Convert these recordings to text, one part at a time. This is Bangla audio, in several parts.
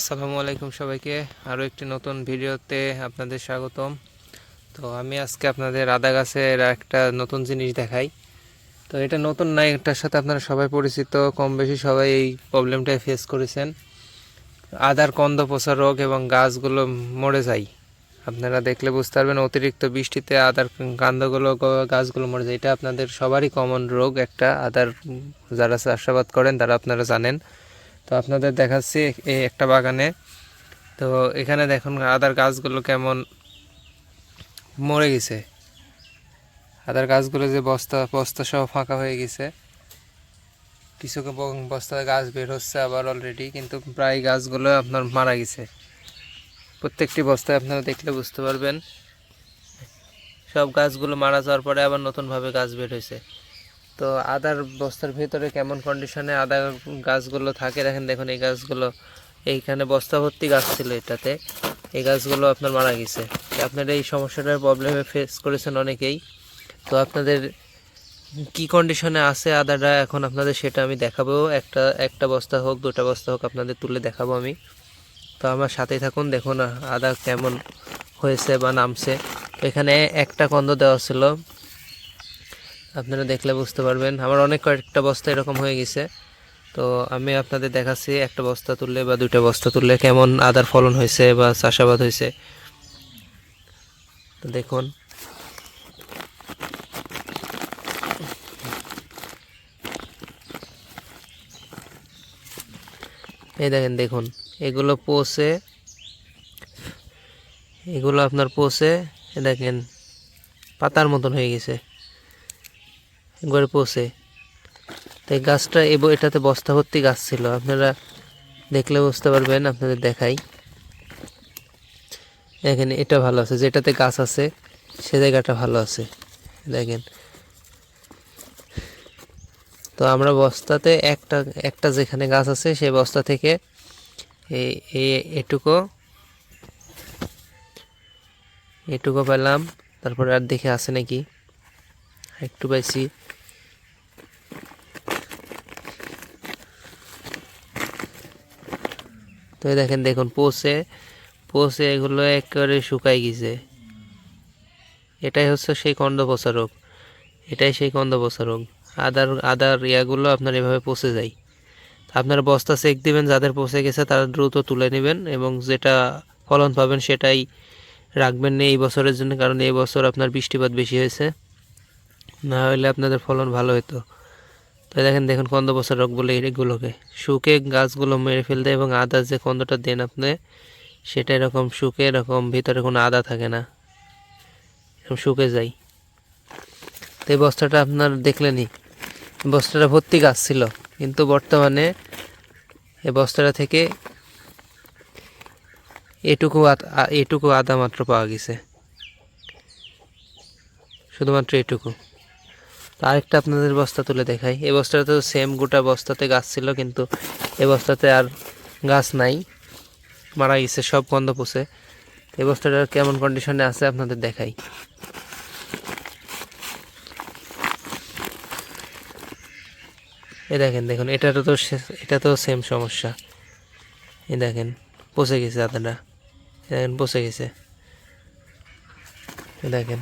আসসালামু আলাইকুম সবাইকে। আরও একটি নতুন ভিডিওতে আপনাদের স্বাগতম। তো আমি আজকে আপনাদের আদা গাছের একটা নতুন জিনিস দেখাই। তো এটা নতুন নাই এটার সাথে আপনারা সবাই পরিচিত। কম বেশি সবাই এই প্রবলেমটাই ফেস করেছেন। আদার কন্দ পচা রোগ এবং গাছগুলো মরে যায়। আপনারা দেখলে বুঝতে পারবেন, অতিরিক্ত বৃষ্টিতে আদার কান্দগুলো গাছগুলো মরে যায়। এটা আপনাদের সবারই কমন রোগ। একটা আদার যারা চাষাবাদ করেন, তারা আপনারা জানেন। তো আপনাদের দেখাচ্ছি এই একটা বাগানে। তো এখানে দেখুন আদার গাছগুলো কেমন মরে গেছে। আদার গাছগুলো যে বস্তা বস্তা সহ ফাঁকা হয়ে গেছে। কিছু ব- বস্তায় গাছ বের হচ্ছে আবার অলরেডি কিন্তু প্রায় গাছগুলো আপনার মারা গেছে। প্রত্যেকটি বস্তায় আপনারা দেখলে বুঝতে পারবেন। সব গাছগুলো মারা যাওয়ার পরে আবার নতুনভাবে গাছ বের হয়েছে। তো আদার বস্তার ভিতরে কেমন কন্ডিশনে আদা গাছগুলো থাকে? দেখেন, দেখুন এই গাছগুলো। এইখানে বস্তা ভর্তি গাছ ছিল এটাতে। এই গাছগুলো আপনার মারা গেছে। আপনারা এই সমস্যাটার প্রবলেমে ফেস করেছেন অনেকেই। তো আপনাদের কি কন্ডিশনে আছে আদাটা এখন আপনাদের সেটা আমি দেখাবো। একটা একটা বস্তা হোক, দুটা বস্তা হোক আপনাদের তুলে দেখাবো আমি। তো আমার সাথেই থাকুন, দেখুন আদা কেমন হয়েছে বা নামছে। এখানে একটা কন্দ দেওয়া ছিল। আপনারা দেখলে বুঝতে পারবেন। আমার অনেক কয়েকটা বস্তা এরকম হয়ে গেছে। তো আমি আপনাদের দেখাচ্ছি, একটা বস্তা তুললে বা দুইটা বস্তা তুললে কেমন আদার ফলন হয়েছে বা চাষাবাদ হয়েছে। তো দেখুন। এই দেখেন, দেখুন। এগুলো পোষে, এগুলো আপনার এ দেখেন, পাতার মতন হয়ে গেছে। একবারে পোষে তাই গাছটা এব, এটাতে বস্তা ভর্তি গাছ ছিল। আপনারা দেখলে বুঝতে পারবেন, আপনাদের দেখাই। দেখেন, এটা ভালো আছে। যেটাতে গাছ আছে, সে জায়গাটা ভালো আছে। দেখেন। তো আমরা বস্তাতে একটা একটা যেখানে গাছ আছে সেই বস্তা থেকে এই- এটুকু এটুকু পেলাম। তারপরে আর দেখে আছে নাকি? একটু পাইছি। তো দেখেন, দেখুন পোষে পোষে এগুলো একেবারে শুকাই গেছে। এটাই হচ্ছে সেই কন্দ পচা রোগ। এটাই সেই কন্দ পচা রোগ। আদার আদার ইয়াগুলো আপনার এভাবে পচে যায়। আপনারা বস্তা চেক দিবেন, যাদের পচে গেছে তারা দ্রুত তুলে নেবেন এবং যেটা ফলন পাবেন সেটাই রাখবেন না এই বছরের জন্য, কারণ এই বছর আপনার বৃষ্টিপাত বেশি হয়েছে। না হলে আপনাদের ফলন ভালো হতো তো দেখেন, দেখুন কন্দ বছর রোগ বলে এগুলোকে। শুকে গাছগুলো মেরে ফেলতে এবং আদা যে কন্দটা দেন আপনি, সেটা এরকম শুকে, এরকম ভিতরে কোনো আদা থাকে না। এরকম শুকে যায়। তো এই বস্তাটা আপনার দেখলেনই বস্তাটা ভর্তি গাছ ছিল। কিন্তু বর্তমানে এই বস্তাটা থেকে এটুকু এটুকু আদা মাত্র পাওয়া গেছে। শুধুমাত্র এটুকু। আরেকটা আপনাদের বস্তা তুলে দেখাই। এই বস্তাটা তো সেম গোটা বস্তাতে গাছ ছিল, কিন্তু এই বস্তাতে আর গাছ নাই। মারা গেছে, সব গন্ধ পচে এই বস্তাটার কেমন কন্ডিশনে আছে আপনাদের দেখাই। এ দেখেন, দেখুন এটারও তো এটা তো সেম সমস্যা। এ দেখেন, পচে গেছে আদাটা। এ দেখেন, পচে গেছে। এ দেখেন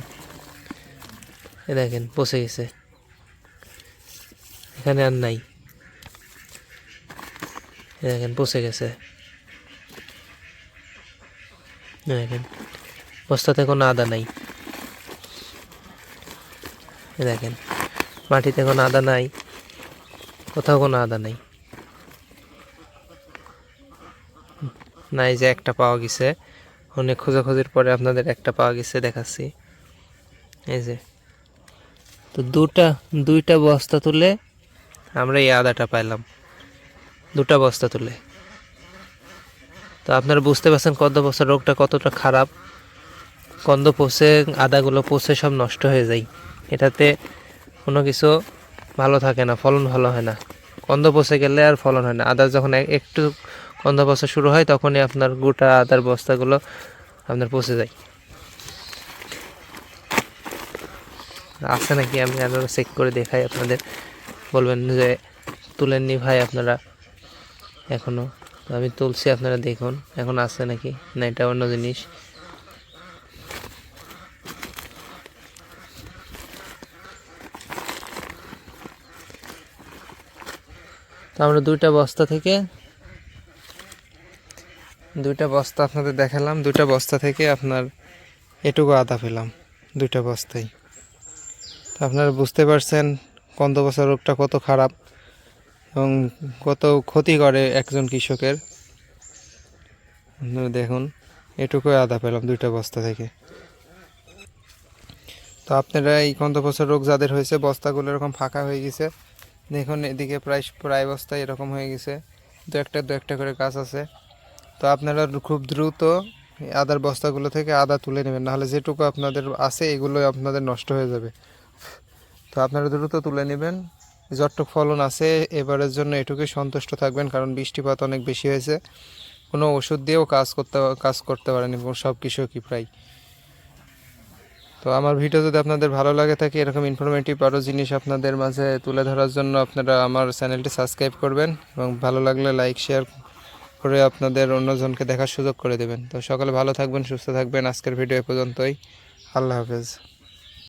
এ দেখেন, পচে গেছে। এখানে আর নাই। দেখেন, পচে গেছে। দেখেন, বস্তাতে কোনো আদা নাই। দেখেন, মাটিতে কোনো আদা নাই, কোথাও কোনো আদা নাই। নাই যে একটা পাওয়া গেছে। অনেক খোঁজাখুঁজির পরে আপনাদের একটা পাওয়া গেছে, দেখাচ্ছি। এই যে, তো দুটা, দুইটা বস্তা তুলে আমরা এই আদাটা পাইলাম। দুটা বস্তা তুলে। তো আপনারা বুঝতে পারছেন কত বছর রোগটা কতটা খারাপ। কন্দ পচে, আদাগুলো পচে সব নষ্ট হয়ে যায়। এটাতে কোনো কিছু ভালো থাকে না, ফলন ভালো হয় না। কন্দ পচে গেলে আর ফলন হয় না। আদা যখন একটু কন্দ পচা শুরু হয়, তখনই আপনার গোটা আদার বস্তাগুলো আপনার পচে যায়। আছে নাকি? আমি আরও চেক করে দেখাই আপনাদের। বলবেন যে তুলেননি ভাই আপনারা এখনও তো আমি তুলছি আপনারা দেখুন, এখন আছে নাকি? না, এটা অন্য জিনিস। তো আমরা দুইটা বস্তা থেকে, দুইটা বস্তা আপনাদের দেখালাম, দুইটা বস্তা থেকে আপনার এটুকু আদা পেলাম, দুইটা বস্তাই তো আপনারা বুঝতে পারছেন কন্দবসা রোগটা কত খারাপ এবং কত ক্ষতি করে একজন কৃষকের। দেখুন, এটুকুই আদা পেলাম দুইটা বস্তা থেকে। তো আপনারা এই কন্দপসা রোগ যাদের হয়েছে, বস্তাগুলো এরকম ফাঁকা হয়ে গেছে। দেখুন, এদিকে প্রায় প্রায় বস্তা এরকম হয়ে গেছে। দু একটা দু একটা করে গাছ আছে। তো আপনারা খুব দ্রুত আদার বস্তাগুলো থেকে আদা তুলে নেবেন। নাহলে যেটুকু আপনাদের আছে এগুলো আপনাদের নষ্ট হয়ে যাবে। তো আপনারা দ্রুত তুলে নেবেন। যতটুক ফলন আছে, এবারের জন্য এটুকুই সন্তুষ্ট থাকবেন, কারণ বৃষ্টিপাত অনেক বেশি হয়েছে। কোনো ওষুধ দিয়েও কাজ করতে কাজ করতে পারেনি সব কৃষকই প্রায়। তো আমার ভিডিও যদি আপনাদের ভালো লাগে থাকে, এরকম ইনফরমেটিভ আরও জিনিস আপনাদের মাঝে তুলে ধরার জন্য আপনারা আমার চ্যানেলটি সাবস্ক্রাইব করবেন, এবং ভালো লাগলে লাইক শেয়ার করে আপনাদের অন্যজনকে দেখার সুযোগ করে দেবেন। তো সকালে ভালো থাকবেন, সুস্থ থাকবেন। আজকের ভিডিও এ পর্যন্তই। আল্লাহ হাফেজ।